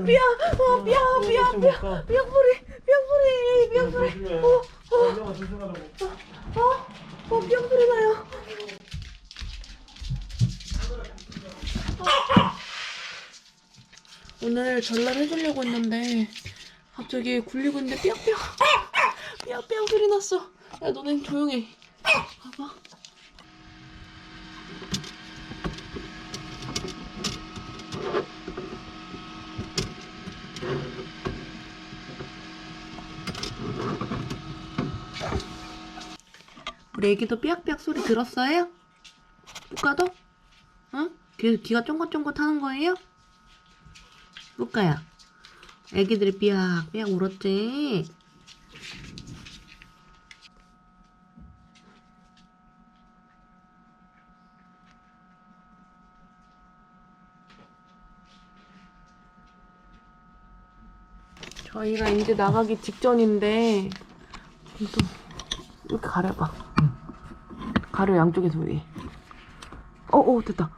미안, 어, 미안, 미안, 미안, 미안 뿌리, 미안 뿌리, 미안 뿌리. 어, 어, 어, 어, 미안 뿌리 나요. 오늘 전날 해주려고 했는데 갑자기 굴리고 있는데 삐약삐약 삐약삐약 소리 났어. 야 너네 조용해. 우리 애기도 삐약삐약 소리 들었어요? 뿌까도? 응? 귀, 귀가 쫑긋쫑긋 하는 거예요? 뿌까야 애기들이 삐약삐약 울었지? 저희가 이제 나가기 직전인데 또 이렇게 가려봐 가려 양쪽에서 위에 어어 됐다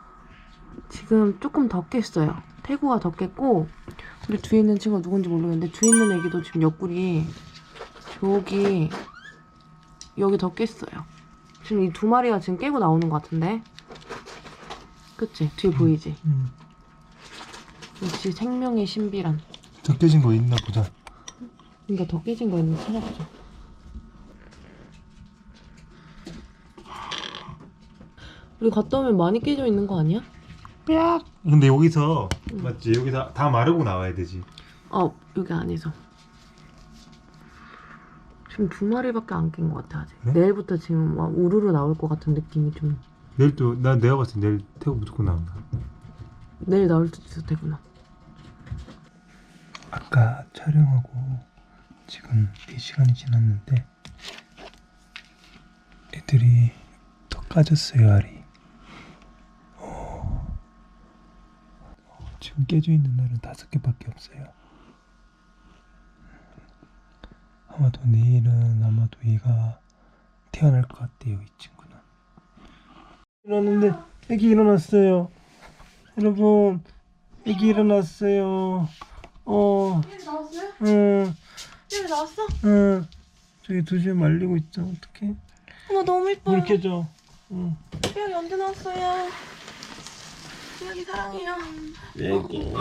지금 조금 더 깼어요 태구가 더 깼고 우리 뒤에 있는 친구가 누군지 모르겠는데 뒤에 있는 애기도 지금 옆구리 여기 여기 더 깼어요 지금 이 두 마리가 지금 깨고 나오는 것 같은데 그치? 뒤에 보이지? 음. 역시 생명의 신비란 더 깨진 거 있나 보자. 그러니까 더 깨진 거 있는지 찾아보자. 우리 갔다 오면 많이 깨져 있는 거 아니야? 삐약. 근데 여기서 맞지? 여기서 다 마르고 나와야 되지. 어 여기 안에서. 지금 두 마리밖에 안 깬 것 같아 아직. 그래? 내일부터 지금 막 우르르 나올 것 같은 느낌이 좀. 내일 또나 내가 봤을 때 내일 태국 무조건 나온다. 내일 나올 수도 있어 되구나. 아까 촬영하고 지금 4시간이 지났는데 애들이 더 까졌어요 알이 어. 어, 지금 깨져 있는 날은 다섯 개밖에 없어요 아마도 내일은 아마도 얘가 태어날 것 같대요 이 친구는 일어났는데 애기 일어났어요 여러분 애기 일어났어요 어삐 나왔어요? 응, 삐 나왔어? 응. 저기 두 시에 말리고 있어. 어떡해? 어머 너무 이뻐. 물 켜줘. 응. 삐약이 언제 나왔어요? 삐약이 사랑해요. 애기.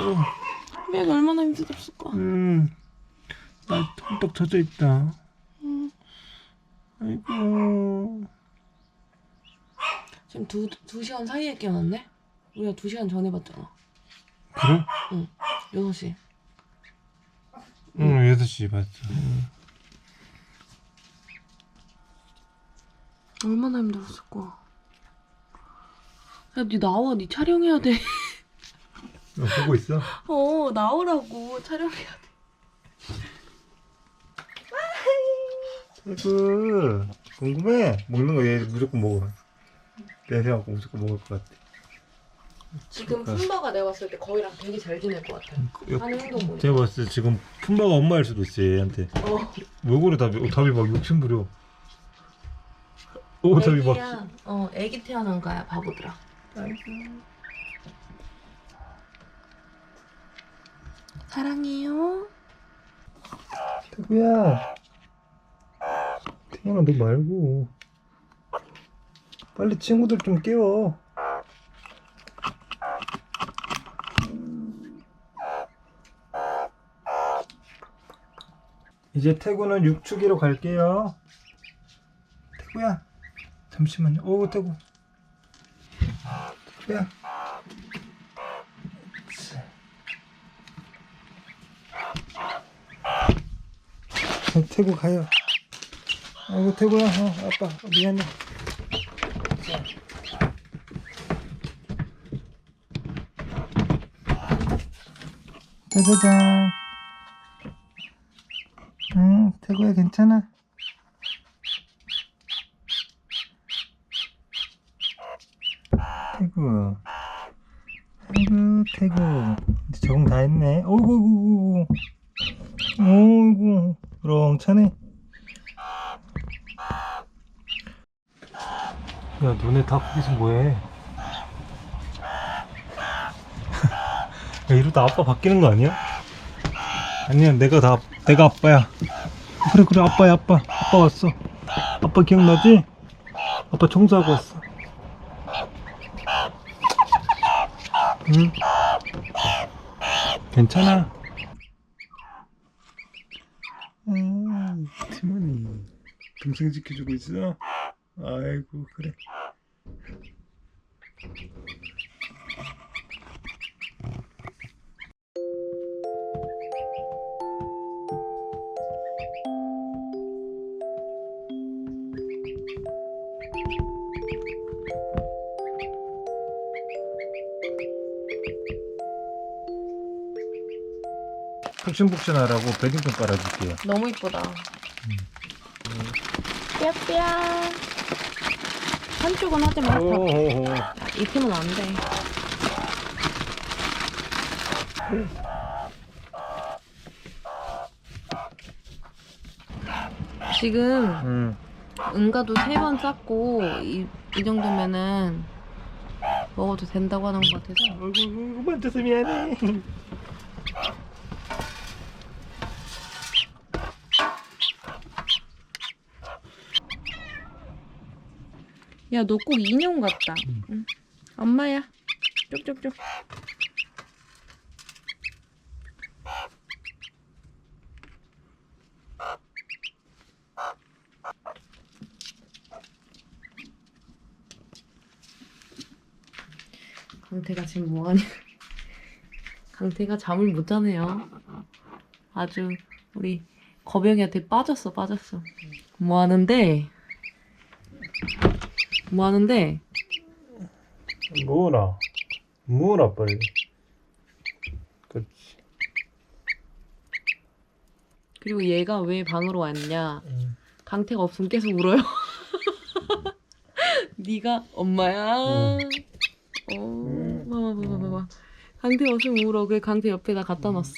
삐약이 얼마나 힘들었을까. 응. 나 흠뻑 젖어 있다. 음. 아이고. 지금 두, 두 시간 사이에 깨어났네? 우리가 두 시간 전에 봤잖아. 그래? 여섯 시. 응, 6시 봤어. 얼마나 힘들었을까. 야, 니 나와. 니 촬영해야 돼. 어, 보고 있어? 어, 나오라고. 촬영해야 돼. 아이고. 궁금해. 먹는 거 얘 무조건 먹어. 내 생각하고 무조건 먹을 것 같아. 지금 품바가 내가 봤을 때 거의랑 되게 잘 지낼 것 같아. 하는 행동 보니. 제가 봤을 때 지금 품바가 엄마일 수도 있어, 얘한테. 어. 왜 그래, 답이. 어, 답이 막 욕심 부려. 오, 답이 막. 애기야. 어, 애기 태어난 거야, 바보들아. 사랑해요. 태구야. 태구나 너 말고. 빨리 친구들 좀 깨워. 이제 태구는 육축이로 갈게요. 태구야. 잠시만요. 오 태구 야 어, 태구 가요. 아이고 태구야, 어, 아빠 미안해. 짜자잔. 응, 태구야 괜찮아. 아이고 태구. 이제 적응 다 했네. 어이구, 어이구, 어이구. 그럼 차네. 야, 너네 다 거기서 뭐해? 야, 이러다 아빠 바뀌는 거 아니야? 아니야 내가 다 내가 아빠야 그래 그래 아빠야 아빠 아빠 왔어 아빠 기억나지? 아빠 청소하고 왔어 응 괜찮아. 음 티모니 동생 지켜주고 있어? 아이고 그래 푹신푹신하라고 베딩 좀 깔아줄게요 너무 이쁘다. 삐약삐약. 한쪽은 하지 마. 오호호 입히면 안 돼. 지금 응 응가도 세 번 쌌고 이, 이 정도면은 먹어도 된다고 하는 것 같아서 아이고 만져서 미안해 야 너 꼭 인형 같다. 응. 엄마야. 쪽쪽쪽. 강태가 지금 뭐하냐? 강태가 잠을 못 자네요. 아주 우리 거병이한테 빠졌어 빠졌어. 뭐 하는데 뭐 하는데? 뭐라 뭐라 빨리. 그렇지. 그리고 얘가 왜 방으로 왔냐? 응. 강태가 없으면 계속 울어요. 네가 엄마야. 어 봐봐 봐봐 봐봐 강태 없으면 울어. 그 강태 옆에다 갖다 놨어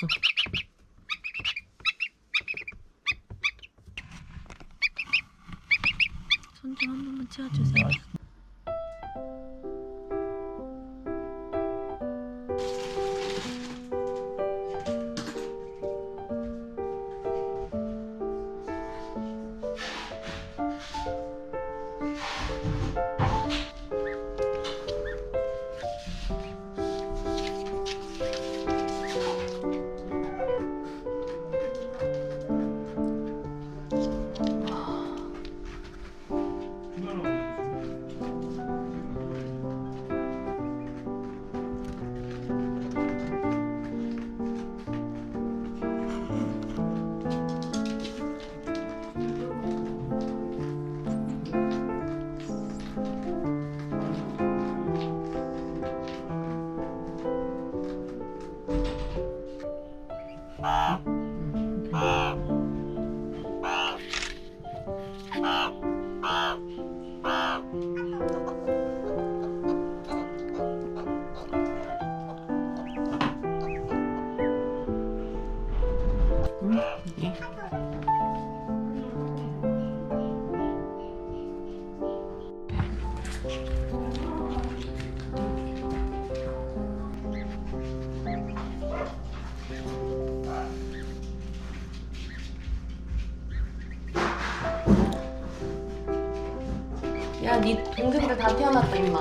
야, 네 동생들 다 태어났다, 임마.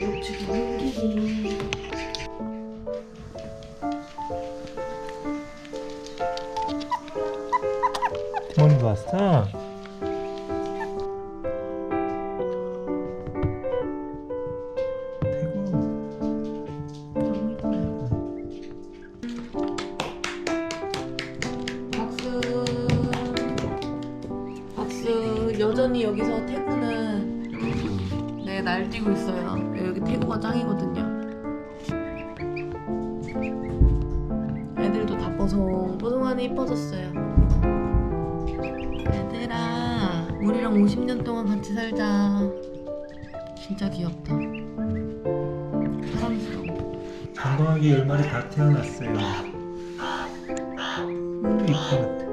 우측이 옮기기. 티모니도 왔어? 여전히 여기서 태구는 네 날뛰고 있어요. 여기 태구가 짱이거든요. 애들도 다 뽀송 뽀송하니 이뻐졌어요. 얘들아, 우리랑 50년 동안 같이 살자. 진짜 귀엽다. 사랑스러워. 건강하게 열 마리 다 태어났어요. 음, 이뻐.